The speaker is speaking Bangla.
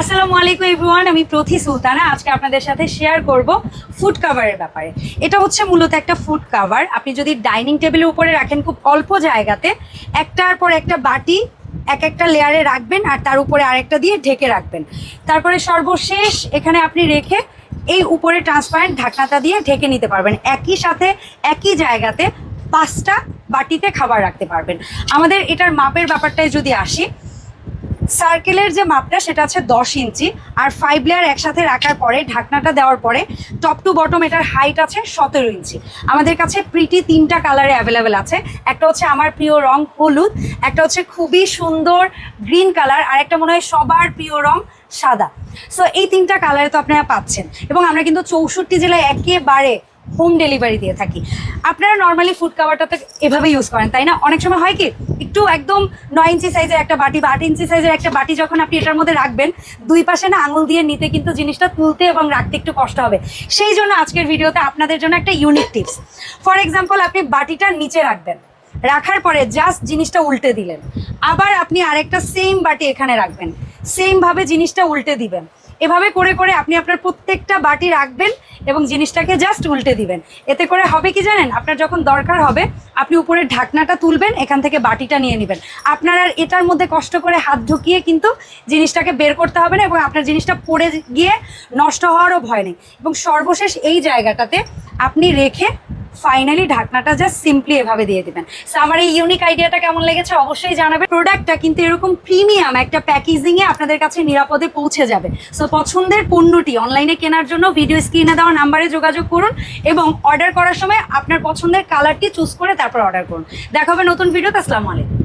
আসসালামু আলাইকুম এভরিওয়ান, আমি প্রথি সুলতানা। আজকে আপনাদের সাথে শেয়ার করব ফুড কাভারের ব্যাপারে। এটা হচ্ছে মূলত একটা ফুড কাভার আপনি যদি ডাইনিং টেবিলের উপরে রাখেন খুব অল্প জায়গাতে, একটার পর একটা বাটি এক একটা লেয়ারে রাখবেন আর তার উপরে আরেকটা দিয়ে ঢেকে রাখবেন। তারপরে সর্বশেষ এখানে আপনি রেখে এই উপরে ট্রান্সপারেন্ট ঢাকনাটা দিয়ে ঢেকে নিতে পারবেন। একই সাথে, একই জায়গাতে পাঁচটা বাটিতে খাবার রাখতে পারবেন। আমাদের এটার মাপের ব্যাপারটায় যদি আসি সার্কেলের যে মাপটা, সেটা আছে দশ ইঞ্চি। আর ফাইভ লেয়ার একসাথে রাখার পরে, ঢাকনাটা দেওয়ার পরে টপ টু বটম এটার হাইট আছে সতেরো ইঞ্চি। আমাদের কাছে প্রিটি তিনটা কালারে অ্যাভেলেবেল আছে। একটা হচ্ছে আমার প্রিয় রং হলুদ, একটা হচ্ছে খুবই সুন্দর গ্রিন কালার আর একটা মনে হয় সবার প্রিয় রং সাদা। সো এই তিনটা কালারে তো আপনারা পাচ্ছেন। এবং আমরা কিন্তু চৌষট্টি জেলায় একেবারে হোম ডেলিভারি দিয়ে থাকি। আপনারা নর্মালি ফুড কাভারটা তো এভাবে ইউজ করেন, তাই না? অনেক সময় হয় কি, একটু একদম নয় ইঞ্চি সাইজের একটা বাটি বা আট ইঞ্চি সাইজের একটা বাটি যখন আপনি এটার মধ্যে রাখবেন, দুই পাশে না আঙুল দিয়ে নিতে কিন্তু জিনিসটা তুলতে এবং রাখতে একটু কষ্ট হবে। সেই জন্য আজকের ভিডিওতে আপনাদের জন্য একটা ইউনিক টিপস ফর এক্সাম্পল আপনি বাটিটা নিচে রাখবেন। রাখার পরে জাস্ট জিনিসটা উল্টে দিলেন। আবার আপনি আরেকটা সেম বাটি এখানে রাখবেন। সেমভাবে জিনিসটা উল্টে দিবেন। এভাবে করে করে আপনি আপনার প্রত্যেকটা বাটি রাখবেন এবং জিনিসটাকে জাস্ট উল্টে দিবেন। এতে করে হবে কি জানেন? আপনার যখন দরকার হবে, আপনি উপরের ঢাকনাটা তুলবেন, এখান থেকে বাটিটা নিয়ে নেবেন। আপনার আর এটার মধ্যে কষ্ট করে হাত ঢুকিয়ে কিন্তু জিনিসটাকে বের করতে হবে না এবং আপনার জিনিসটা পড়ে গিয়ে নষ্ট হওয়ারও ভয় নেই। এবং সর্বশেষ এই জায়গাটাতে আপনি রেখে ফাইনালি ঢাকনাটা জাস্ট সিম্পলি এভাবে দিয়ে দেবেন। সো আমার এই ইউনিক আইডিয়াটা কেমন লেগেছে অবশ্যই জানাবে প্রোডাক্টটা কিন্তু এরকম প্রিমিয়াম একটা প্যাকেজিংয়ে আপনাদের কাছে নিরাপদে পৌঁছে যাবে। সো পছন্দের পণ্যটি অনলাইনে কেনার জন্য ভিডিও স্ক্রিনে দেওয়া নাম্বারে যোগাযোগ করুন এবং অর্ডার করার সময় আপনার পছন্দের কালারটি চুজ করে তারপর অর্ডার করুন। দেখা হবে নতুন ভিডিওতে আসসালামু আলাইকুম।